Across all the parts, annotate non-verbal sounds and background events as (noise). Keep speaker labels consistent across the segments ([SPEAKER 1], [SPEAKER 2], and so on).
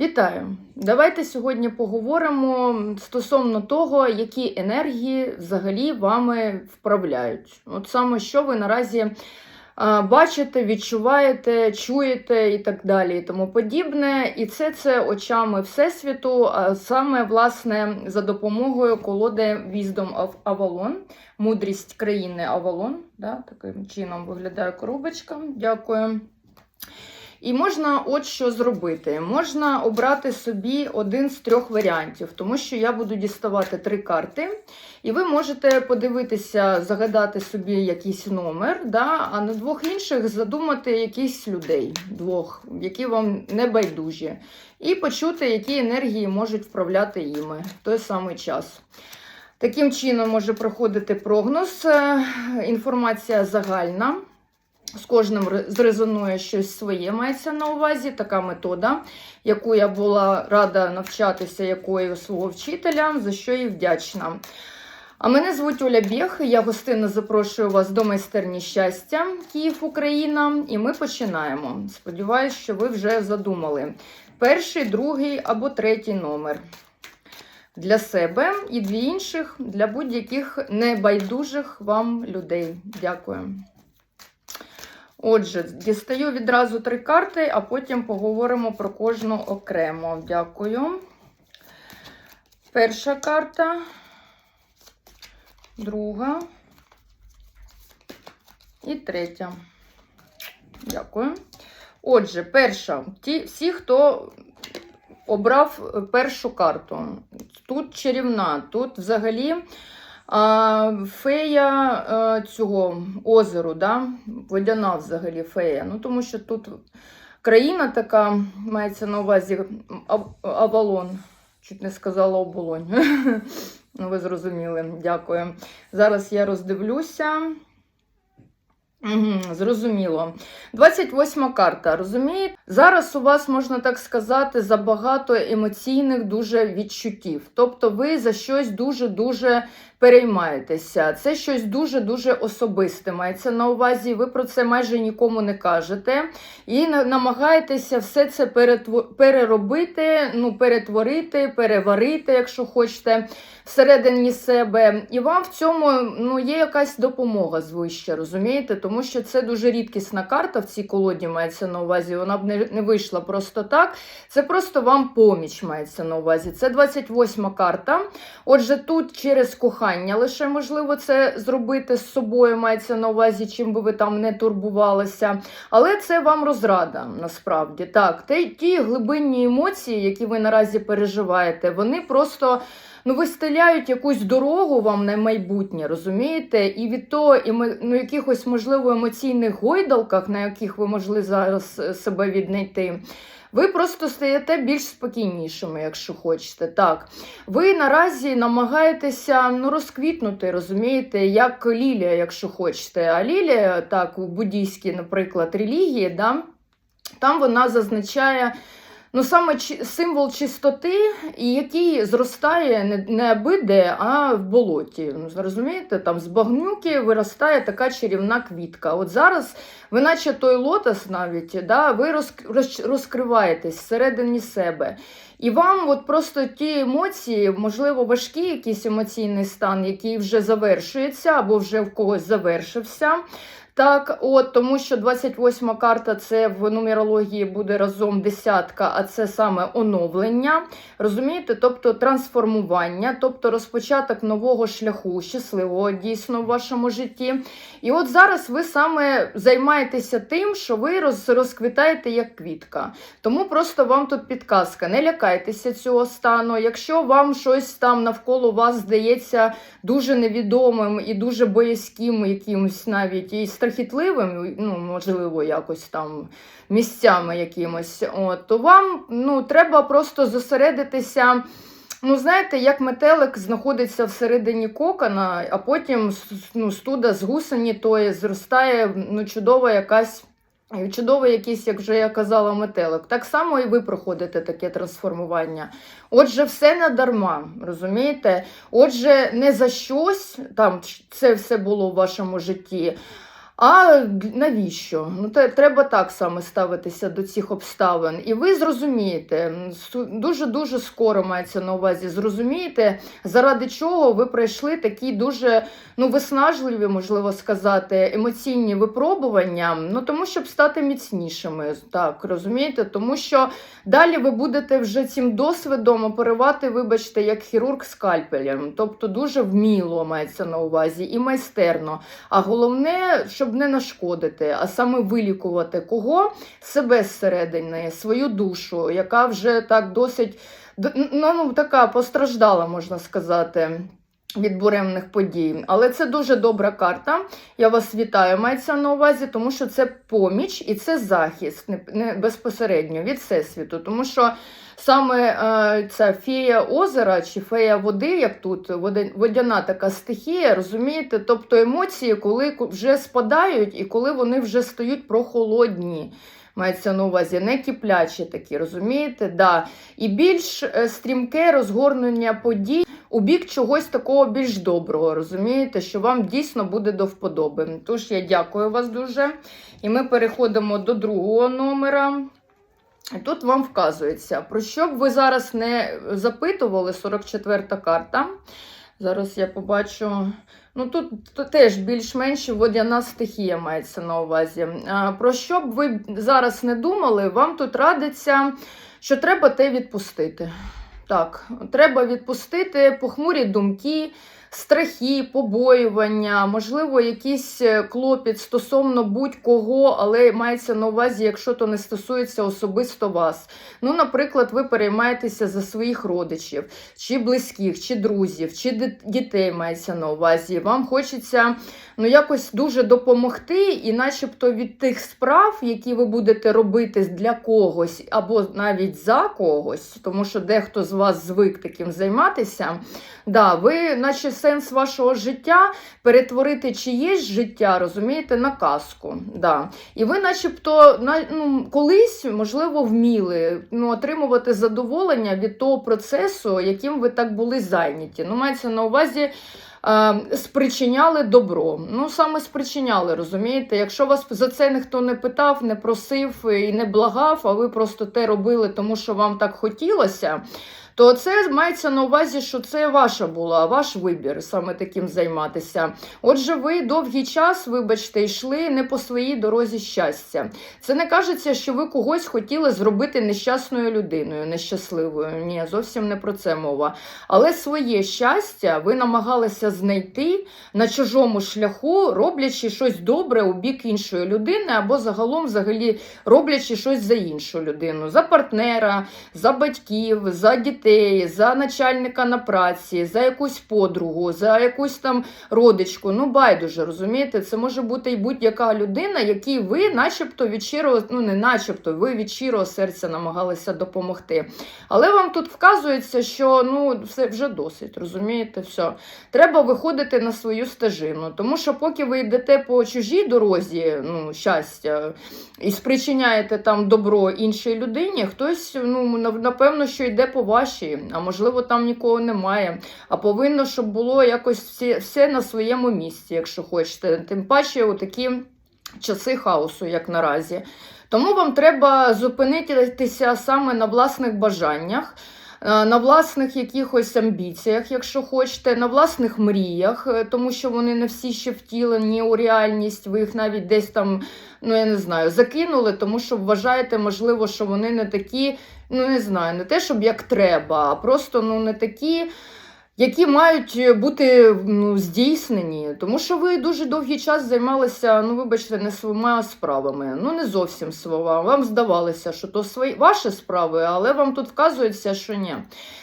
[SPEAKER 1] Вітаю! Давайте сьогодні поговоримо стосовно того, які енергії взагалі вами вправляють. От саме що ви наразі бачите, відчуваєте, чуєте і так далі, і тому подібне. І це це очами Всесвіту, а саме власне за допомогою колоди Wisdom of Avalon, мудрість країни Авалон. Да, таким чином виглядає коробочка. Дякую. І можна от що зробити. Можна обрати собі один з трьох варіантів, тому що я буду діставати три карти, і ви можете подивитися, загадати собі якийсь номер, да, а на двох інших задумати якісь людей, двох, які вам не байдужі, і почути, які енергії можуть вправляти іми в той самий час. Таким чином може проходити прогноз, е, інформація загальна. З кожним ре- зрезонує щось своє, мається на увазі. Така метода, яку я була рада навчатися якої у свого вчителя, за що їй вдячна. А мене звуть Оля Бєх, я гостинно запрошую вас до майстерні щастя Київ, Україна, і ми починаємо. Сподіваюсь, що ви вже задумали перший, другий або третій номер. Для себе і дві інших для будь-яких небайдужих вам людей. Дякую. Отже, дістаю відразу три карти, а потім поговоримо про кожну окремо. Дякую. Перша карта, друга і третя. Дякую. Отже, перша. Ті, всі, хто обрав першу карту. Тут чарівна, тут взагалі. А, фея цього озеру, да? водяна взагалі фея. Ну, тому що тут країна така, мається на увазі Ав- Авалон. Чуть не сказала оболонь. (laughs) ну, ви зрозуміли, дякую. Зараз я роздивлюся. Угу, зрозуміло. 28 карта. Розумієте? Зараз у вас, можна так сказати, забагато емоційних дуже відчуттів. Тобто ви за щось дуже-дуже переймаєтеся. Це щось дуже-дуже особисте. Мається на увазі, ви про це майже нікому не кажете. І намагаєтеся все це переробити, ну, перетворити, переварити, якщо хочете, всередині себе. І вам в цьому ну, є якась допомога звище, розумієте? Тому що це дуже рідкісна карта в цій колоді мається на увазі. Вона б не, вийшла просто так. Це просто вам поміч мається на увазі. Це 28 карта. Отже, тут через кохання лише можливо це зробити з собою, мається на увазі, чим би ви там не турбувалися. Але це вам розрада насправді. Так, ті глибинні емоції, які ви наразі переживаєте, вони просто. Ну, вистеляють якусь дорогу вам на майбутнє, розумієте? І від того, і ми ну, якихось, можливо, емоційних гойдалках, на яких ви могли зараз е, себе віднайти, ви просто стаєте більш спокійнішими, якщо хочете. Так. Ви наразі намагаєтеся ну, розквітнути, розумієте, як лілія, якщо хочете. А лілія, так, у буддійській, наприклад, релігії, да, там вона зазначає. Ну, саме символ чистоти, який зростає не, не аби-де, а в болоті. Ну, розумієте, там з багнюки виростає така чарівна квітка. От зараз, ви наче той лотос навіть, да, ви роз, роз, розкриваєтесь всередині себе. І вам от просто ті емоції, можливо, важкий якийсь емоційний стан, який вже завершується або вже в когось завершився. Так, от тому що 28 карта це в нумерології буде разом десятка, а це саме оновлення. Розумієте? Тобто трансформування, тобто розпочаток нового шляху, щасливого дійсно в вашому житті. І от зараз ви саме займаєтеся тим, що ви роз, розквітаєте як квітка. Тому просто вам тут підказка. Не лякайтеся цього стану. Якщо вам щось там навколо вас здається дуже невідомим і дуже боязким, якимось навіть і страхітливим, ну можливо, якось там місцями якимось, от, то вам ну, треба просто зосередитися. Ну, знаєте, як метелик знаходиться всередині кокона, а потім ну, студа з гусені тої зростає ну, чудова якась. Чудовий якийсь, як вже я казала, метелик. Так само і ви проходите таке трансформування. Отже, все не дарма, розумієте? Отже, не за щось там це все було в вашому житті, А навіщо? Ну, те- треба так саме ставитися до цих обставин. І ви зрозумієте, дуже-дуже скоро мається на увазі, зрозумієте, заради чого ви пройшли такі дуже ну, виснажливі, можливо сказати, емоційні випробування, ну тому щоб стати міцнішими. Так, розумієте? Тому що далі ви будете вже цим досвідом оперувати, вибачте, як хірург скальпелем. Тобто дуже вміло мається на увазі і майстерно. А головне, щоб не нашкодити, а саме вилікувати кого себе зсередини, свою душу, яка вже так досить ну, така постраждала, можна сказати. Від буремних подій, але це дуже добра карта. Я вас вітаю. Мається на увазі, тому що це поміч і це захист не, безпосередньо від всесвіту. Тому що саме е, ця фея озера чи фея води, як тут водяна така стихія, розумієте? Тобто емоції, коли вже спадають і коли вони вже стають прохолодні. Мається на увазі не киплячі такі, розумієте? Да. І більш е, стрімке розгорнення подій у бік чогось такого більш доброго, розумієте, що вам дійсно буде до вподоби. Тож я дякую вас дуже. І ми переходимо до другого номера. Тут вам вказується, про що б ви зараз не запитували, 44 карта. Зараз я побачу. Ну тут, теж більш-менш водяна стихія мається на увазі. Про що б ви зараз не думали, вам тут радиться, що треба те відпустити. Так, треба відпустити похмурі думки, страхи, побоювання, можливо, якийсь е, клопіт стосовно будь-кого, але мається на увазі, якщо то не стосується особисто вас. Ну, наприклад, ви переймаєтеся за своїх родичів, чи близьких, чи друзів, чи дітей мається на увазі. Вам хочеться ну, якось дуже допомогти, і начебто від тих справ, які ви будете робити для когось, або навіть за когось, тому що дехто з вас звик таким займатися. Да, ви, наче сенс вашого життя перетворити чиєсь життя, розумієте, на казку. Да. І ви, начебто, на, ну, колись, можливо, вміли ну, отримувати задоволення від того процесу, яким ви так були зайняті. Ну, мається на увазі. е, Спричиняли добро. Ну, саме спричиняли, розумієте? Якщо вас за це ніхто не питав, не просив і не благав, а ви просто те робили, тому що вам так хотілося, то це мається на увазі, що це ваша була, ваш вибір саме таким займатися. Отже, ви довгий час, вибачте, йшли не по своїй дорозі щастя. Це не кажеться, що ви когось хотіли зробити нещасною людиною, нещасливою. Ні, зовсім не про це мова. Але своє щастя ви намагалися знайти на чужому шляху, роблячи щось добре у бік іншої людини, або загалом взагалі роблячи щось за іншу людину, за партнера, за батьків, за дітей, за начальника на праці, за якусь подругу, за якусь там родичку. Ну, байдуже, розумієте, це може бути і будь-яка людина, якій ви, начебто, від щирого, ну не начебто, ви від щирого серця намагалися допомогти. Але вам тут вказується, що ну все вже досить, розумієте, все. Треба виходити на свою стежину, тому що поки ви йдете по чужій дорозі, ну, щастя, і спричиняєте там добро іншій людині, хтось, ну, напевно, що йде по вашій, а можливо, там нікого немає. А повинно, щоб було якось все, все на своєму місці, якщо хочете. Тим паче, у такі часи хаосу, як наразі. Тому вам треба зупинитися саме на власних бажаннях. Е, На власних якихось амбіціях, якщо хочете, на власних мріях, е, тому що вони не всі ще втілені у реальність. Ви їх навіть десь там, ну я не знаю, закинули, тому що вважаєте, можливо, що вони не такі, ну не знаю, не те, щоб як треба, а просто ну не такі. Які мають бути ну, здійснені, тому що ви дуже довгий час займалися, ну вибачте, не своїми справами. Ну не зовсім своїми. Вам здавалося, що то свої ваші справи, але вам тут вказується, що ні.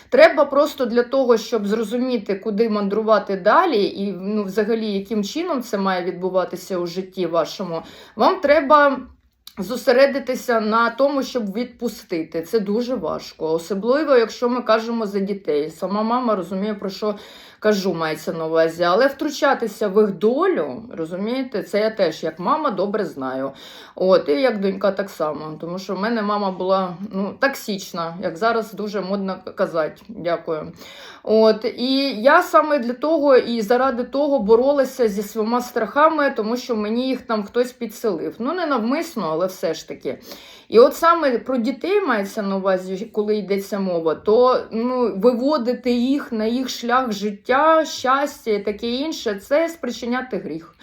[SPEAKER 1] Треба просто для того, щоб зрозуміти, куди мандрувати далі, і ну, взагалі, яким чином це має відбуватися у житті вашому. Вам треба зосередитися на тому, щоб відпустити. Це дуже важко. Особливо, якщо ми кажемо за дітей. Сама мама розуміє, про що кажу, мається на увазі. Але втручатися в їх долю, розумієте, це я теж як мама добре знаю. От, і як донька так само. Тому що в мене мама була ну, токсична, як зараз дуже модно казати. Дякую. От, і я саме для того і заради того боролася зі своїми страхами, тому що мені їх там хтось підселив. Ну, не навмисно, але все ж таки. І от саме про дітей мається на увазі, коли йдеться мова, то ну, виводити їх на їх шлях життя, щастя і таке інше, це спричиняти гріх.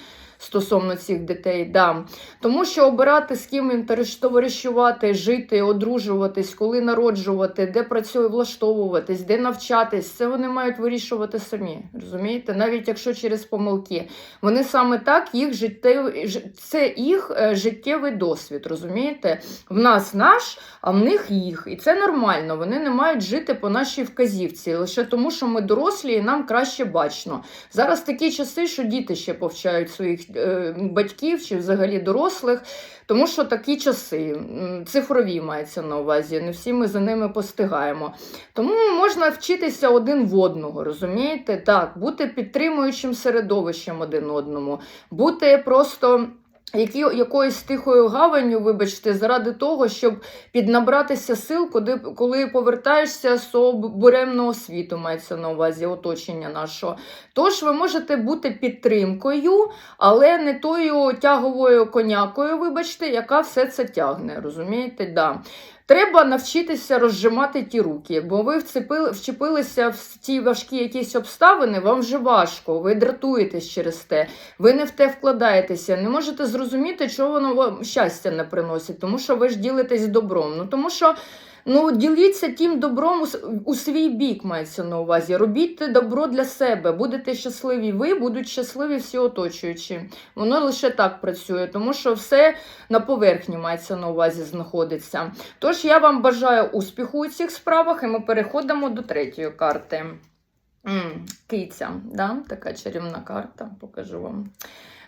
[SPEAKER 1] Стосовно цих дітей, да. Тому що обирати з ким їм товаришувати, жити, одружуватись, коли народжувати, де працює, влаштовуватись, де навчатись, це вони мають вирішувати самі. Розумієте? Навіть якщо через помилки. Вони саме так їх життєвий, це їх е, життєвий досвід. Розумієте? В нас наш, а в них їх. І це нормально. Вони не мають жити по нашій вказівці, лише тому, що ми дорослі і нам краще бачно. Зараз такі часи, що діти ще повчають своїх батьків чи взагалі дорослих, тому що такі часи, цифрові мається на увазі, не всі ми за ними постигаємо. Тому можна вчитися один в одного, розумієте? Так, бути підтримуючим середовищем один одному, бути просто. Які, якоюсь тихою гаванню, вибачте, заради того, щоб піднабратися сил, коли, коли повертаєшся з буремного світу, мається на увазі оточення нашого. Тож ви можете бути підтримкою, але не тою тяговою конякою, вибачте, яка все це тягне. Розумієте? Да. Треба навчитися розжимати ті руки, бо ви вцепили, вчепилися в ті важкі якісь обставини, вам вже важко, ви дратуєтесь через те, ви не в те вкладаєтеся, не можете зрозуміти, чого воно вам щастя не приносить, тому що ви ж ділитесь добром. Ну тому що ну, діліться тим добром у, свій бік, мається на увазі. Робіть добро для себе, будете щасливі ви, будуть щасливі всі оточуючі. Воно лише так працює, тому що все на поверхні мається на увазі знаходиться. Тож я вам бажаю успіху у цих справах, і ми переходимо до третьої карти. Киця, да? така чарівна карта, покажу вам.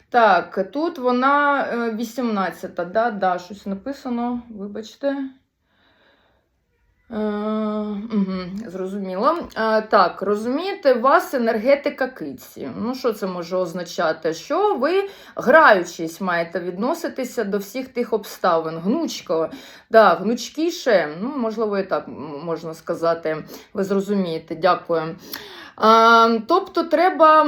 [SPEAKER 1] Так, тут вона 18, да, да, щось написано, вибачте. Е, угу, зрозуміло. Е, так, розумієте, вас енергетика киці. Ну, що це може означати? Що ви, граючись, маєте відноситися до всіх тих обставин. Гнучко, да, гнучкіше, ну, можливо, і так можна сказати. Ви зрозумієте, дякую. А, тобто треба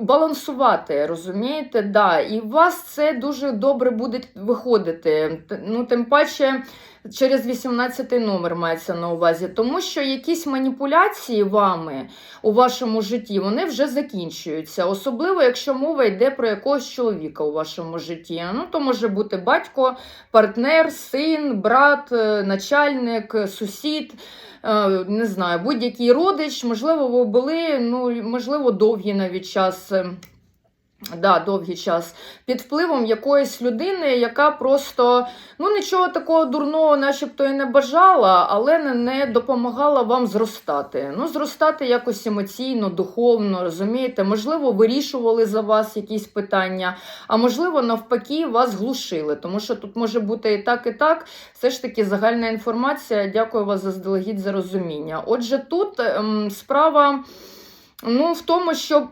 [SPEAKER 1] балансувати, розумієте? Да. І у вас це дуже добре буде виходити. Ну, тим паче через 18 номер мається на увазі, тому що якісь маніпуляції вами у вашому житті вони вже закінчуються. Особливо, якщо мова йде про якогось чоловіка у вашому житті. Ну, то може бути батько, партнер, син, брат, е, начальник, е, сусід. Е, Не знаю, будь-який родич, можливо, ви були, ну, можливо, довгий навіть час. Да, довгий час під впливом якоїсь людини, яка просто ну нічого такого дурного, начебто, і не бажала, але не, допомагала вам зростати. Ну, зростати якось емоційно, духовно, розумієте? Можливо, вирішували за вас якісь питання, а можливо, навпаки, вас глушили. Тому що тут може бути і так, і так. Все ж таки загальна інформація. Дякую вас заздалегідь за розуміння. Отже, тут ем, справа ну, в тому, щоб.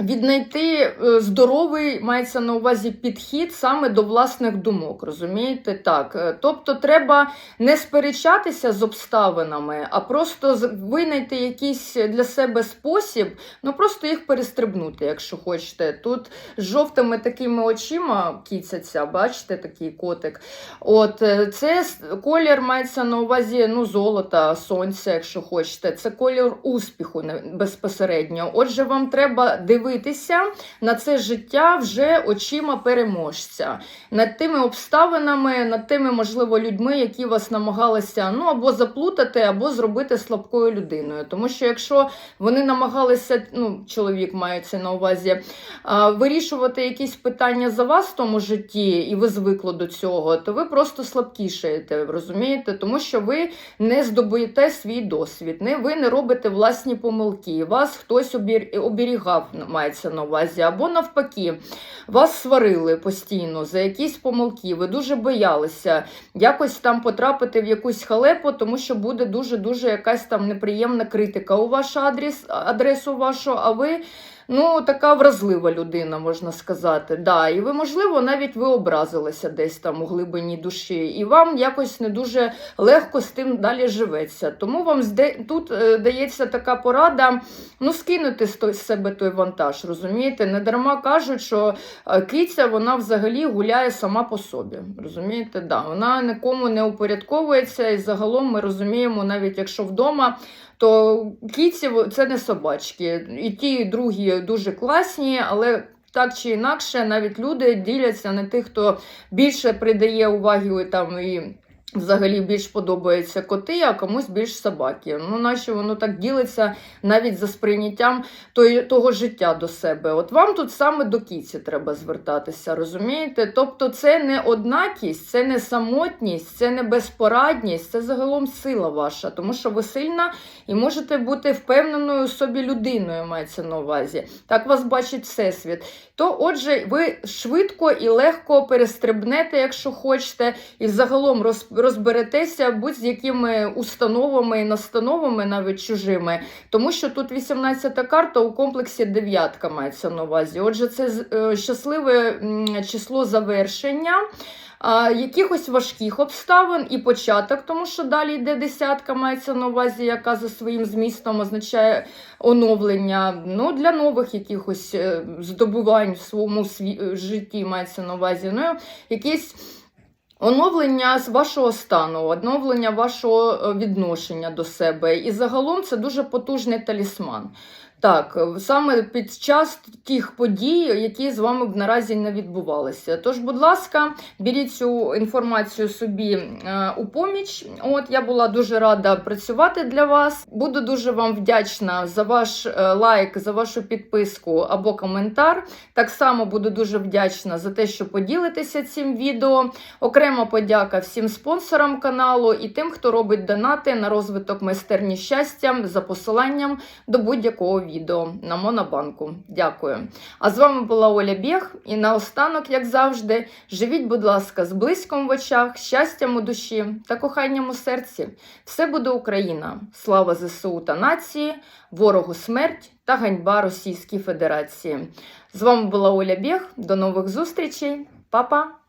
[SPEAKER 1] Віднайти е, здоровий мається на увазі підхід саме до власних думок, розумієте? Так. Е, Тобто треба не сперечатися з обставинами, а просто винайти якийсь для себе спосіб, ну просто їх перестрибнути, якщо хочете. Тут з жовтими такими очима кіця ця, бачите, такий котик. От е, це колір мається на увазі ну, золота, сонця, якщо хочете. Це колір успіху безпосередньо. Отже, вам треба дивитися на це життя вже очима переможця, над тими обставинами, над тими, можливо, людьми, які вас намагалися ну або заплутати, або зробити слабкою людиною. Тому що якщо вони намагалися, ну, чоловік мається на увазі, вирішувати якісь питання за вас в тому житті, і ви звикли до цього, то ви просто слабкішаєте, розумієте? Тому що ви не здобуєте свій досвід, не ви не робите власні помилки. Вас хтось обір- оберігав, мається на увазі, або навпаки, вас сварили постійно за якісь помилки, ви дуже боялися якось там потрапити в якусь халепу, тому що буде дуже-дуже якась там неприємна критика у ваш адрес, адресу вашу, а ви. Ну, така вразлива людина, можна сказати. Да, І ви, можливо, навіть ви образилися десь там у глибині душі, і вам якось не дуже легко з тим далі живеться. Тому вам зде- тут е, дається така порада ну, скинути з себе той вантаж, розумієте? Не дарма кажуть, що е, киця вона взагалі гуляє сама по собі. Розумієте? Да, Вона нікому не упорядковується, і загалом ми розуміємо, навіть якщо вдома то кіці це не собачки. І ті, і другі дуже класні, але так чи інакше, навіть люди діляться на тих, хто більше придає уваги там і. Взагалі більш подобаються коти, а комусь більш собаки. Ну, наче воно так ділиться навіть за сприйняттям того життя до себе. От вам тут саме до кіці треба звертатися, розумієте? Тобто це не однакість, це не самотність, це не безпорадність, це загалом сила ваша, тому що ви сильна і можете бути впевненою собі людиною, мається на увазі. Так вас бачить Всесвіт. То, отже, ви швидко і легко перестрибнете, якщо хочете, і загалом роз, розберетеся будь-з якими установами і настановами, навіть чужими, тому що тут 18-та карта у комплексі дев'ятка мається на увазі. Отже, це е, щасливе число завершення. Якихось важких обставин і початок, тому що далі йде десятка, мається на увазі, яка за своїм змістом означає оновлення. Ну, для нових якихось е, здобувань в своєму житті мається на увазі. Ну, якісь Оновлення з вашого стану, оновлення вашого е, відношення до себе. І загалом це дуже потужний талісман. Так, е, саме під час тих подій, які з вами б наразі не відбувалися. Тож, будь ласка, беріть цю інформацію собі е, у поміч. От я була дуже рада працювати для вас. Буду дуже вам вдячна за ваш е, лайк, за вашу підписку або коментар. Так само буду дуже вдячна за те, що поділитеся цим відео. Окрема подяка всім спонсорам каналу і тим, хто робить донати на розвиток майстерні щастя за посиланням до будь-якого відео на Монобанку. Дякую. А з вами була Оля Бєг. І наостанок, як завжди, живіть, будь ласка, з блиском в очах, щастям у душі та коханням у серці. Все буде Україна. Слава ЗСУ та нації, ворогу смерть та ганьба Російській Федерації. З вами була Оля Бєг. До нових зустрічей. Па-па!